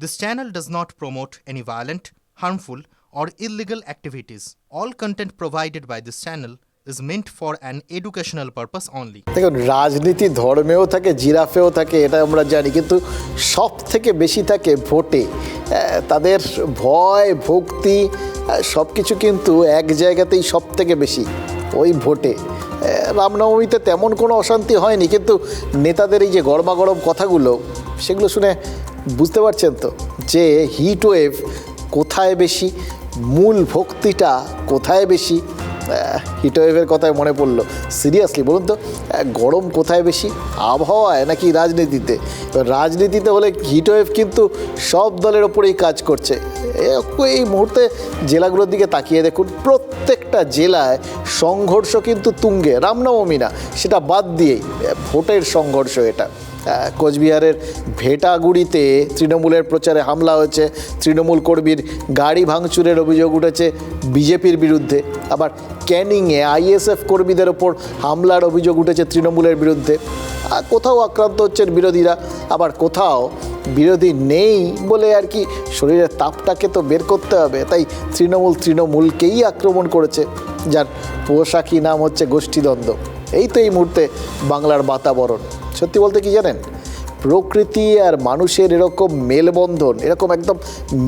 This channel does not promote any violent, harmful, or illegal activities. All content provided by this channel is meant for an educational purpose only. দেখুন রাজনীতি ধর্মেও থাকে জিরাফেও থাকে এটা আমরা জানি কিন্তু সব থেকে বেশি থাকে ভোটে তাদের ভয় ভক্তি সব কিছু কিন্তু এক জায়গাতেই সব থেকে বেশি ওই ভোটে রামনবমীতে তেমন কোনো অশান্তি হয়নি কিন্তু নেতাদের এই যে গরমাগরম কথাগুলো সেগুলো শুনে বুঝতে পারছেন তো? যে হিট ওয়েভ কোথায় বেশি? মূল ভক্তিটা কোথায় বেশি? হিটওয়েভের কথায় মনে পড়ল। সিরিয়াসলি বলুন তো গরম কোথায় বেশি? আবহাওয়ায় নাকি রাজনীতিতে? এবার রাজনীতিতে হলে হিটওয়েভ কিন্তু সব দলের ওপরেই কাজ করছে। এই মুহূর্তে জেলাগুলোর দিকে তাকিয়ে দেখুন, প্রত্যেকটা জেলায় সংঘর্ষ কিন্তু তুঙ্গে, রামনবমী না, সেটা বাদ দিয়েই ভোটের সংঘর্ষ এটা। কোচবিহারের ভেটাগুড়িতে তৃণমূলের প্রচারে হামলা হয়েছে। তৃণমূল কর্মীর গাড়ি ভাঙচুরের অভিযোগ উঠেছে বিজেপির বিরুদ্ধে। আবার ক্যানিংয়ে আইএসএফ কর্মীদের ওপর হামলার অভিযোগ উঠেছে তৃণমূলের বিরুদ্ধে। কোথাও আক্রান্ত হচ্ছেন বিরোধীরা। আবার কোথাও বিরোধী নেই বলে আর কি শরীরের তাপটাকে তো বের করতে হবে। তাই তৃণমূল তৃণমূলকেই আক্রমণ করেছে, যার পোশাকি নাম হচ্ছে গোষ্ঠীদ্বন্দ্ব। এই তো এই মুহূর্তে বাংলার বাতাবরণ। সত্যি বলতে কি জানেন? প্রকৃতি আর মানুষের এরকম মেলবন্ধন, এরকম একদম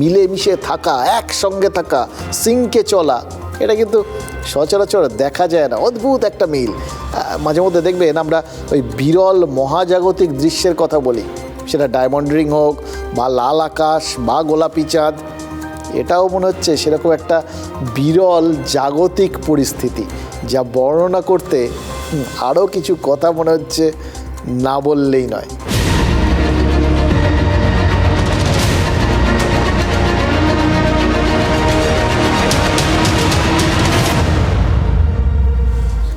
মিলেমিশে থাকা, একসঙ্গে থাকা সিঙ্কে চলা, এটা কিন্তু সচরাচর দেখা যায় না। অদ্ভুত একটা মিল। মাঝে মধ্যে দেখবেন আমরা ওই বিরল মহাজাগতিক দৃশ্যের কথা বলি। সেটা ডায়মন্ড রিং হোক বা লাল আকাশ বা গোলাপি চাঁদ, এটাও মনে হচ্ছে সেরকম একটা বিরল জাগতিক পরিস্থিতি, যা বর্ণনা করতে আরও কিছু কথা মনে হচ্ছে। না বললেই নয়।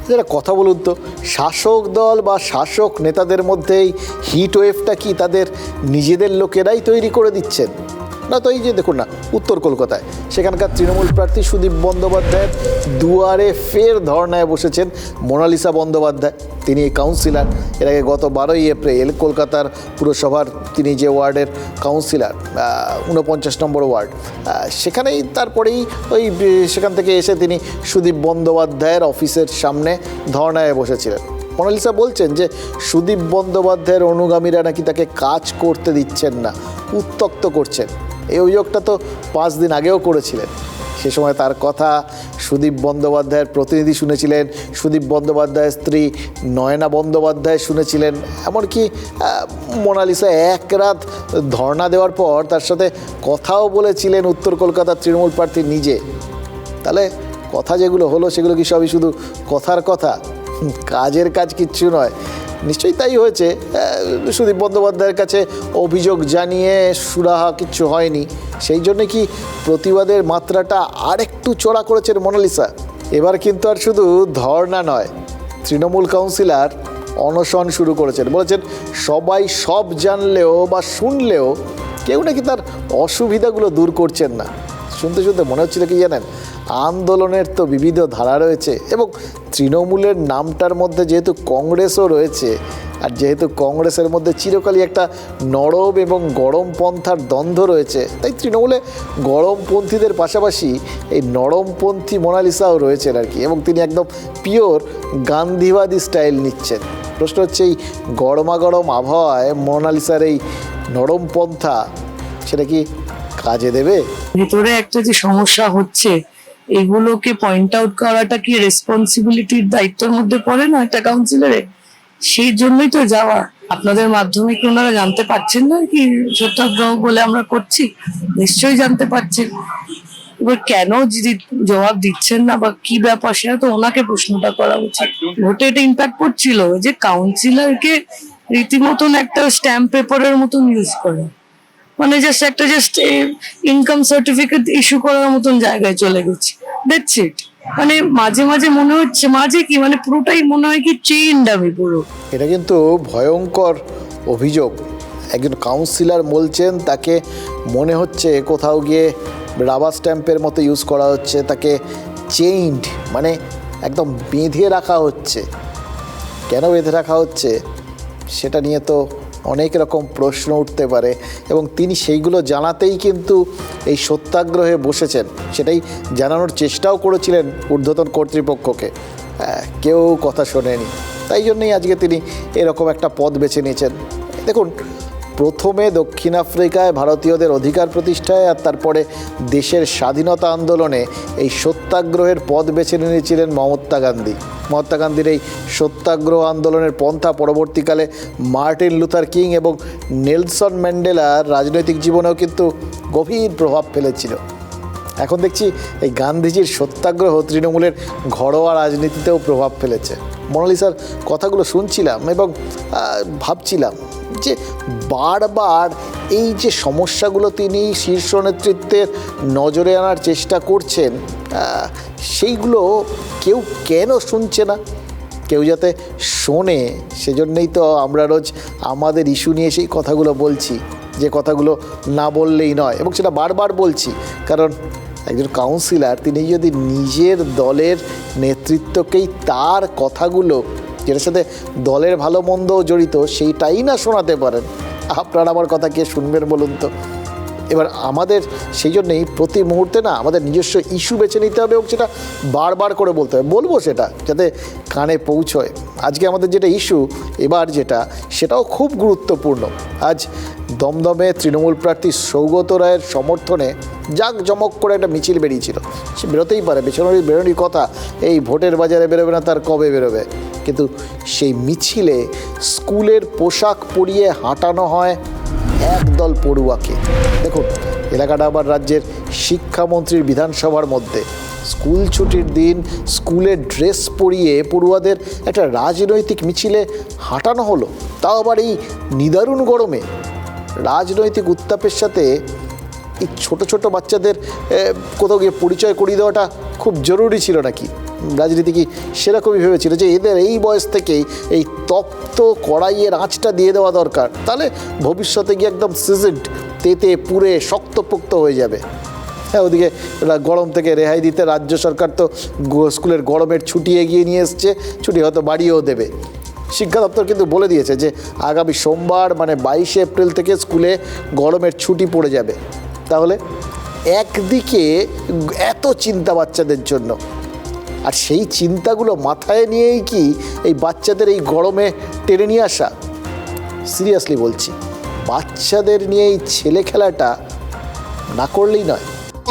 যারা কথা বলুন তো, শাসক দল বা শাসক নেতাদের মধ্যেই হিট ওয়েভটা কি তাদের নিজেদের লোকেরাই তৈরি করে দিচ্ছেন? না, তো এই যে দেখুন না, উত্তর কলকাতায়। সেখানকার তৃণমূল প্রার্থী সুদীপ বন্দ্যোপাধ্যায়ের দুয়ারে ফের ধর্নায় বসেছেন মোনালিসা বন্দ্যোপাধ্যায়। তিনি কাউন্সিলার এর আগে গত বারোই এপ্রিল কলকাতার পুরসভার তিনি যে ওয়ার্ডের কাউন্সিলার ঊনপঞ্চাশ নম্বর ওয়ার্ড সেখানেই তারপরেই ওই, সেখান থেকে এসে তিনি সুদীপ বন্দ্যোপাধ্যায়ের অফিসের সামনে ধর্নায় বসেছিলেন। মোনালিসা বলছেন যে, সুদীপ বন্দ্যোপাধ্যায়ের অনুগামীরা নাকি তাকে কাজ করতে দিচ্ছেন না উত্তক্ত করছেন। এই অভিযোগটা তো পাঁচ দিন আগেও করেছিলেন। সে সময় তার কথা সুদীপ বন্দ্যোপাধ্যায়ের প্রতিনিধি শুনেছিলেন, সুদীপ বন্দ্যোপাধ্যায়ের স্ত্রী নয়না বন্দ্যোপাধ্যায় শুনেছিলেন, এমনকি মোনালিসা এক রাত ধর্ণা দেওয়ার পর তার সাথে কথাও বলেছিলেন উত্তর কলকাতার তৃণমূল প্রার্থী নিজে। তাহলে কথা যেগুলো হলো সেগুলো কি সবই শুধু কথার কথা? কাজের কাজ কিচ্ছু নয়। নিশ্চয়ই তাই হয়েছে। সুদীপ বন্দ্যোপাধ্যায়ের কাছে অভিযোগ জানিয়ে সুরাহা কিচ্ছু হয়নি। সেই জন্য কি প্রতিবাদের মাত্রাটা আরেকটু চড়া করেছেন মোনালিসা? এবার কিন্তু আর শুধু ধর্ণা নয়, তৃণমূল কাউন্সিলর অনশন শুরু করেছেন। বলেছেন, সবাই সব জানলেও বা শুনলেও কেউ নাকি তার অসুবিধাগুলো দূর করছেন না। শুনতে শুনতে মনে হচ্ছিল কি জানেন? আন্দোলনের তো বিবিধ ধারা রয়েছে এবং তৃণমূলের নামটার মধ্যে যেহেতু কংগ্রেসও রয়েছে আর যেহেতু কংগ্রেসের মধ্যে চিরকালই একটা নরম এবং গরম পন্থার দ্বন্দ্ব রয়েছে, তাই তৃণমূলে গরমপন্থীদের পাশাপাশি এই নরমপন্থী মোনালিসাও রয়েছেন আর কি এবং তিনি একদম পিওর গান্ধীবাদী স্টাইল নিচ্ছেন। প্রশ্ন হচ্ছে এই গরমাগরম আবহাওয়ায় মোনালিসার এই নরম পন্থা সেটা কি কাজে দেবে? ভেতরে একটা যে সমস্যা হচ্ছে, এগুলোকে পয়েন্ট আউট করাটা কি রেসপন্সিবিলিটির দায়িত্বের মধ্যে পড়ে না একটা কাউন্সিলরে সেই জন্যই তো যাওয়া। আপনাদের মাধ্যমে কি ওনারা জানতে পারছেন না কি সত্যাগ্রহ বলে আমরা করছি? নিশ্চয়ই জানতে পারছেন। এবার কেন জবাব দিচ্ছেন না বা কি ব্যাপার সেটা তো ওনাকে প্রশ্নটা করা উচিত। ভোটে এটা ইম্প্যাক্ট পড়ছিল যে কাউন্সিলরকে রীতিমতন একটা স্ট্যাম্প পেপারের মতন ইউজ করে। মানে জাস্ট একটা জাস্ট ইনকাম সার্টিফিকেট ইস্যু করার মতন জায়গায় চলে গেছে। দ্যাটস ইট মানে মাঝে মাঝে মনে হচ্ছে, মাঝে কি মানে পুরোটাই মনে হয় কি চেইন আমি পুরো। এটা কিন্তু ভয়ঙ্কর অভিযোগ। একজন কাউন্সিলর বলছেন, তাকে মনে হচ্ছে কোথাও গিয়ে রাবার স্ট্যাম্পের মতো ইউজ করা হচ্ছে, তাকে চেইনড মানে একদম বেঁধে রাখা হচ্ছে। কেন বেঁধে রাখা হচ্ছে? সেটা নিয়ে তো অনেক রকম প্রশ্ন উঠতে পারে এবং তিনি সেইগুলো জানাতেই কিন্তু এই সত্যাগ্রহে বসেছেন। সেটাই জানানোর চেষ্টাও করেছিলেন ঊর্ধ্বতন কর্তৃপক্ষকে। কেউ কথা শোনেনি। তাই জন্যই আজকে তিনি এরকম একটা পদ বেছে নিয়েছেন। দেখুন প্রথমে দক্ষিণ আফ্রিকায় ভারতীয়দের অধিকার প্রতিষ্ঠায় আর তারপরে দেশের স্বাধীনতা আন্দোলনে এই সত্যাগ্রহের পদ বেছে নিয়েছিলেন মহাত্মা গান্ধী। মহাত্মা গান্ধীর এই সত্যাগ্রহ আন্দোলনের পন্থা পরবর্তীকালে মার্টিন লুথার কিং এবং নেলসন ম্যান্ডেলার রাজনৈতিক জীবনেও কিন্তু গভীর প্রভাব ফেলেছিল। এখন দেখছি এই গান্ধীজির সত্যাগ্রহ তৃণমূলের ঘরোয়া রাজনীতিতেও প্রভাব ফেলেছে। মোনালিসার কথাগুলো শুনছিলাম এবং ভাবছিলাম যে বারবার এই যে সমস্যাগুলো তিনি শীর্ষ নেতৃত্বের নজরে আনার চেষ্টা করছেন সেইগুলো কেউ কেন শুনছে না? কেউ যাতে শোনে, সেজন্যই তো আমরা রোজ আমাদের ইস্যু নিয়ে সেই কথাগুলো বলছি, যে কথাগুলো না বললেই নয়, এবং সেটা বারবার বলছি। কারণ একজন কাউন্সিলার তিনি যদি নিজের দলের নেতৃত্বকেই তার কথাগুলো, যেটার সাথে দলের ভালো মন্দ জড়িত, সেইটাই না শোনাতে পারেন। আপনার আমার কথা কে শুনবেন বলুন তো? এবার আমাদের সেই জন্যেই প্রতি মুহূর্তে না আমাদের নিজস্ব ইস্যু বেছে নিতে হবে এবং সেটা বারবার করে বলতে হবে। বলব সেটা যাতে কানে পৌঁছয়। আজকে আমাদের যেটা ইস্যু, এবার যেটা, সেটাও খুব গুরুত্বপূর্ণ। আজ দমদমে তৃণমূল প্রার্থী সৌগত রায়ের সমর্থনে জাঁকজমক করে একটা মিছিল বেরিয়েছিল। সে বেরোতেই পারে বেছানোরই বেরোনোর কথা, এই ভোটের বাজারে বেরোবে না, তার কবে বেরোবে? কিন্তু সেই মিছিলে স্কুলের পোশাক পরিয়ে হাঁটানো হয় একদল পড়ুয়াকে। দেখুন, এলাকাটা আবার রাজ্যের শিক্ষামন্ত্রীর বিধানসভার মধ্যে। স্কুল ছুটির দিন স্কুলের ড্রেস পরিয়ে পড়ুয়াদের একটা রাজনৈতিক মিছিলে হাঁটানো হলো। তাও আবার এই নিদারুণ গরমে। রাজনৈতিক উত্তাপের সাথে এই ছোট ছোট বাচ্চাদের কোথাও গিয়ে পরিচয় করিয়ে দেওয়াটা খুব জরুরি ছিল নাকি? রাজনীতি কি সেরকমই ভেবেছিল যে এদের এই বয়স থেকেই এই তপ্ত কড়াইয়ের আঁচটা দিয়ে দেওয়া দরকার? তাহলে ভবিষ্যতে গিয়ে একদম সিজেন্ট তেতে পুড়ে শক্তপোক্ত হয়ে যাবে। হ্যাঁ ওদিকে গরম থেকে রেহাই দিতে রাজ্য সরকার তো স্কুলের গরমের ছুটি এগিয়ে নিয়ে এসছে, ছুটি হয়তো বাড়িয়েও দেবে। শিক্ষা দপ্তর কিন্তু বলে দিয়েছে যে আগামী সোমবার মানে বাইশে এপ্রিল থেকে স্কুলে গরমের ছুটি পড়ে যাবে। তাহলে একদিকে এত চিন্তা বাচ্চাদের জন্য। আর সেই চিন্তাগুলো মাথায় নিয়েই কি এই বাচ্চাদের এই গরমে টেনে নিয়ে আসা? সিরিয়াসলি বলছি বাচ্চাদের নিয়ে এই ছেলে খেলাটা না করলেই নয়।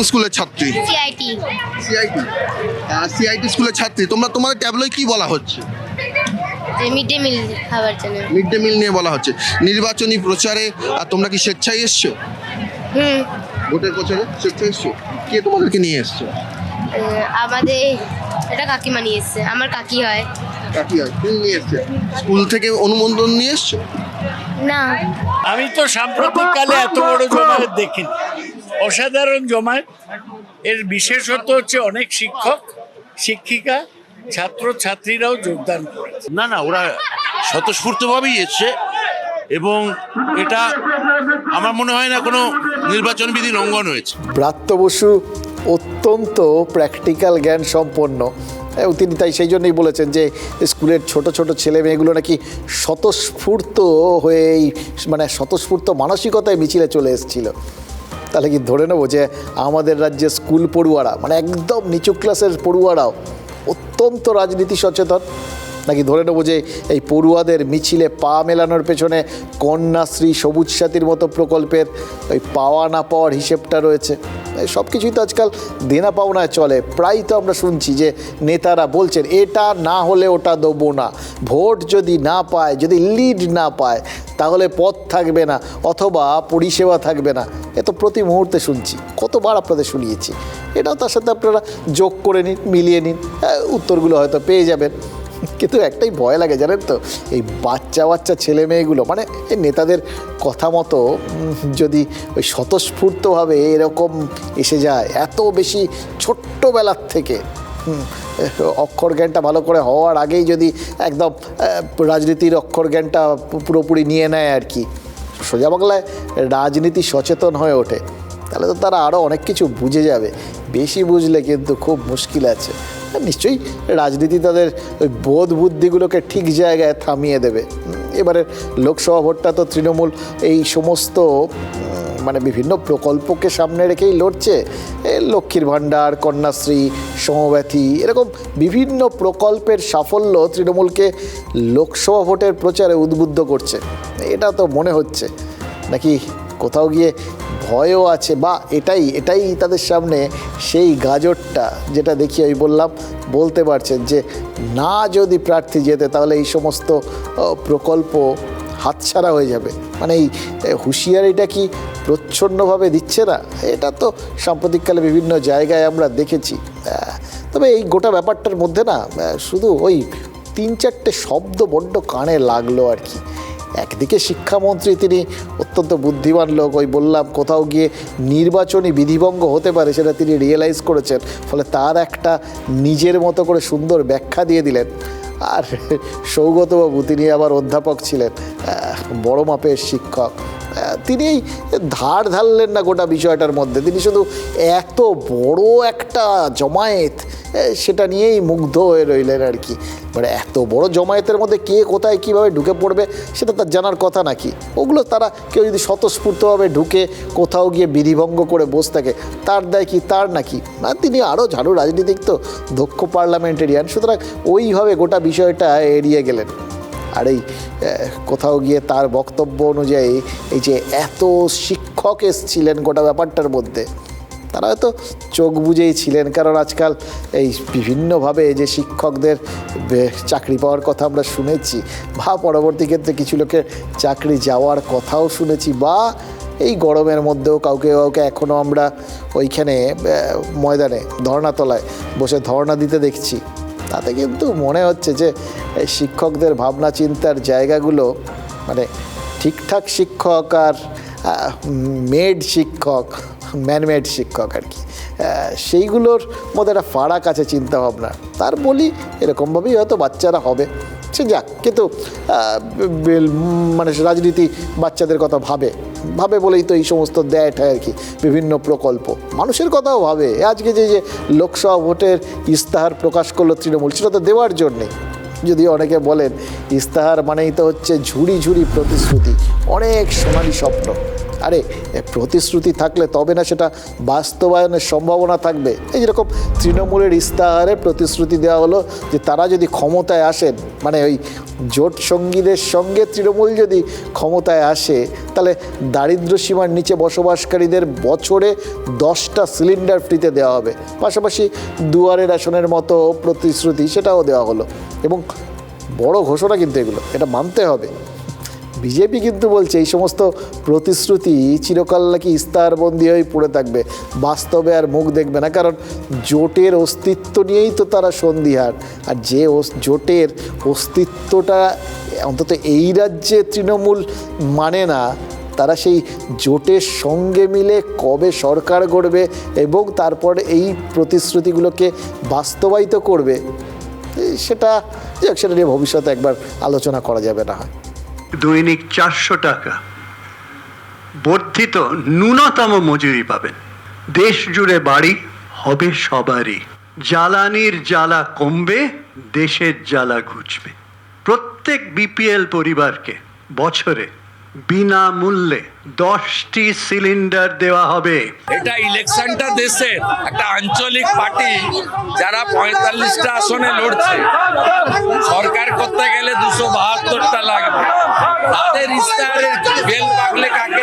স্কুলের ছাত্রী? সিআইটি সিআইটি সিআইটি স্কুলের ছাত্রী। তোমরা তোমার ট্যাবলোয় কি বলা হচ্ছে? মিড ডে মিল খাবার জন্য। মিড ডে মিল নিয়ে বলা হচ্ছে। নির্বাচনী প্রচারে আর তোমরা কি স্বেচ্ছায় এসছো? হুম। ভোটের প্রচারে স্বেচ্ছায় এসছো কে তোমাদেরকে নিয়ে এসছো? আমাদের এটা কাকিমা নিয়ে এসছে আমার কাকি হয়। কাকি হয় তুমি নিয়ে এসছে? স্কুল থেকে অনুমোদন নিয়ে এসছো? না। আমি তো সাম্প্রতিককালে এত বড় জমায়েত দেখিনি। অসাধারণ জমায়েত। এর বিশেষত্ব হচ্ছে অনেক শিক্ষক শিক্ষিকা ছাত্র ছাত্রীরাও যোগদান করেছে। না না ওরা স্বতঃস্ফূর্তভাবেই এসছে এবং এটা আমার মনে হয় না কোনো নির্বাচন বিধি লঙ্ঘন হয়েছে। ব্রাত্য বসু অত্যন্ত প্র্যাকটিক্যাল জ্ঞান সম্পন্ন। তিনি তাই সেই জন্যই বলেছেন যে, স্কুলের ছোট ছোট ছেলে মেয়েগুলো নাকি স্বতঃস্ফূর্ত হয়ে মানে স্বতঃস্ফূর্ত মানসিকতায় মিছিলে চলে এসেছিল। তাহলে কি ধরে নেব যে, আমাদের রাজ্যে স্কুল পড়ুয়ারা মানে একদম নিচু ক্লাসের পড়ুয়ারাও, অত্যন্ত রাজনীতি সচেতন নাকি ধরে নেব যে এই পড়ুয়াদের মিছিলে পা মেলানোর পেছনে কন্যাশ্রী সবুজ সাথীর মতো প্রকল্পের ওই পাওয়া না পাওয়ার হিসেবটা রয়েছে। সব কিছুই তো আজকাল দেনা পাওনায় চলে। প্রায় তো আমরা শুনছি যে নেতারা বলছেন এটা না হলে ওটা দেবো না। ভোট যদি না পায় যদি লিড না পায় তাহলে পথ থাকবে না অথবা পরিষেবা থাকবে না। এ তো প্রতি মুহূর্তে শুনছি। কতবার আপনাদের শুনিয়েছি। এটাও তার সাথে আপনারা যোগ করে নিন মিলিয়ে নিন। হ্যাঁ, উত্তরগুলো হয়তো পেয়ে যাবেন। কিন্তু একটাই ভয় লাগে, জানেন তো? এই বাচ্চা বাচ্চা ছেলে মেয়েগুলো মানে এই নেতাদের কথা মতো যদি ওই স্বতঃস্ফূর্তভাবে এরকম এসে যায়, এত বেশি ছোট্টবেলার থেকে অক্ষর জ্ঞানটা ভালো করে হওয়ার আগেই যদি একদম রাজনীতির অক্ষর জ্ঞানটা পুরোপুরি নিয়ে নেয় আর কি। সোজা বাংলায় রাজনীতি সচেতন হয়ে ওঠে, তাহলে তো তারা আরও অনেক কিছু বুঝে যাবে। বেশি বুঝলে কিন্তু খুব মুশকিল আছে। নিশ্চয়ই রাজনীতি তাদের ওই বোধ বুদ্ধিগুলোকে ঠিক জায়গায় থামিয়ে দেবে। এবারে লোকসভা ভোটটা তো তৃণমূল এই সমস্ত মানে বিভিন্ন প্রকল্পকে সামনে রেখেই লড়ছে। লক্ষ্মীর ভাণ্ডার, কন্যাশ্রী, সমব্যথী, এরকম বিভিন্ন প্রকল্পের সাফল্য তৃণমূলকে লোকসভা ভোটের প্রচারে উদ্বুদ্ধ করছে। এটা তো মনে হচ্ছে। নাকি কোথাও গিয়ে ভয়ও আছে, বা এটাই এটাই তাদের সামনে সেই গাজরটা যেটা দেখি আমি বললাম, বলতে পারছেন যে না যদি প্রার্থী যেতে তাহলে এই সমস্ত প্রকল্প হাতছাড়া হয়ে যাবে। মানে এই হুঁশিয়ারিটা কি প্রচ্ছন্নভাবে দিচ্ছে না? এটা তো সাম্প্রতিককালে বিভিন্ন জায়গায় আমরা দেখেছি। তবে এই গোটা ব্যাপারটার মধ্যে না শুধু ওই তিন চারটে শব্দ বড্ড কানে লাগল আর কি। একদিকে শিক্ষামন্ত্রী তিনি অত্যন্ত বুদ্ধিমান লোক, ওই বললাম কোথাও গিয়ে নির্বাচনী বিধিভঙ্গ হতে পারে সেটা তিনি রিয়েলাইজ করেছেন, ফলে তার একটা নিজের মতো করে সুন্দর ব্যাখ্যা দিয়ে দিলেন। আর সৌগতবাবু তিনি আবার অধ্যাপক ছিলেন বড় মাপের শিক্ষক। তিনি ধার ধারলেন না গোটা বিষয়টার মধ্যে। তিনি শুধু এত বড় একটা জমায়েত সেটা নিয়েই মুগ্ধ হয়ে রইলেন আর কি। মানে এত বড় জমায়েতের মধ্যে কে কোথায় কীভাবে ঢুকে পড়বে, সেটা তার জানার কথা নাকি? ওগুলো তারা কেউ যদি স্বতঃস্ফূর্তভাবে ঢুকে কোথাও গিয়ে বিধিভঙ্গ করে বসে থাকে, তার দায় কি তার নাকি? না, তিনি আরও ঝাড়ু রাজনীতিক তো দক্ষ পার্লামেন্টেরিয়ান, সুতরাং ওইভাবে গোটা বিষয়টা এড়িয়ে গেলেন। আর এই কোথাও গিয়ে তার বক্তব্য অনুযায়ী এই যে এত শিক্ষক এসছিলেন গোটা ব্যাপারটার মধ্যে, তারা হয়তো চোখ বুঝেই ছিলেন। কারণ আজকাল এই বিভিন্নভাবে যে শিক্ষকদের চাকরি পাওয়ার কথা আমরা শুনেছি বা পরবর্তী ক্ষেত্রে কিছু লোকের চাকরি যাওয়ার কথাও শুনেছি বা এই গরমের মধ্যেও কাউকে কাউকে এখনও আমরা ওইখানে ময়দানে ধর্নাতলায় বসে ধর্না দিতে দেখছি। তাতে কিন্তু মনে হচ্ছে যে শিক্ষকদের ভাবনা চিন্তার জায়গাগুলো মানে ঠিকঠাক শিক্ষক আর মেড শিক্ষক ম্যানমেড শিক্ষক আর কি। সেইগুলোর মধ্যে একটা ফারাক আছে চিন্তাভাবনা তার বলি এরকমভাবেই হয়তো বাচ্চারা হবে। সে যাক। কিন্তু মানে রাজনীতি বাচ্চাদের কথা ভাবে। ভাবে বলেই তো এই সমস্ত দেয় আর কি, বিভিন্ন প্রকল্প। মানুষের কথাও ভাবে। আজকে যে যে লোকসভা ভোটের ইস্তাহার প্রকাশ করল তৃণমূল, সেটা তো দেওয়ার জন্যে। যদি অনেকে বলেন, ইস্তাহার মানেই তো হচ্ছে ঝুড়ি ঝুড়ি প্রতিশ্রুতি, অনেক সোনালি স্বপ্ন। আরে প্রতিশ্রুতি থাকলে তবে না সেটা বাস্তবায়নের সম্ভাবনা থাকবে। এই যেরকম তৃণমূলের ইস্তাহারে প্রতিশ্রুতি দেওয়া হলো যে তারা যদি ক্ষমতায় আসেন মানে ওই জোট সঙ্গীদের সঙ্গে তৃণমূল যদি ক্ষমতায় আসে, তাহলে দারিদ্র সীমার নিচে বসবাসকারীদের বছরে দশটা সিলিন্ডার ফ্রিতে দেওয়া হবে। পাশাপাশি দুয়ারে রেশনের মতো প্রতিশ্রুতি সেটাও দেওয়া হলো। এবং বড় ঘোষণা কিন্তু এগুলো, এটা মানতে হবে। বিজেপি কিন্তু বলছে এই সমস্ত প্রতিশ্রুতি চিরকাল নাকি ইস্তাহারবন্দি হয়ে পড়ে থাকবে। বাস্তবে আর মুখ দেখবে না, কারণ জোটের অস্তিত্ব নিয়েই তো তারা সন্দিহার। আর যে জোটের অস্তিত্বটা অন্তত এই রাজ্যে তৃণমূল মানে না, তারা সেই জোটের সঙ্গে মিলে কবে সরকার গড়বে এবং তারপর এই প্রতিশ্রুতিগুলোকে বাস্তবায়িত করবে সেটা সেটা নিয়ে ভবিষ্যতে একবার আলোচনা করা যাবে না হয়। দৈনিক চারশো টাকা। বর্ধিত ন্যূনতম মজুরি পাবেন। দেশ জুড়ে বাড়ি হবে সবারই। জ্বালানির জ্বালা কমবে, দেশের জ্বালা ঘুচবে। প্রত্যেক বিপিএল পরিবারকে বছরে বিনামূল্যে দশটি সিলিন্ডার দেওয়া হবে। এটা ইলেকশনটা দেশের একটা আঞ্চলিক পার্টি যারা পঁয়তাল্লিশটা আসনে লড়ছে। সরকার করতে গেলে দুশো বাহাত্তরটা লাগবে। তাদের ইস্তাহারের বেল পাকলে কাকে?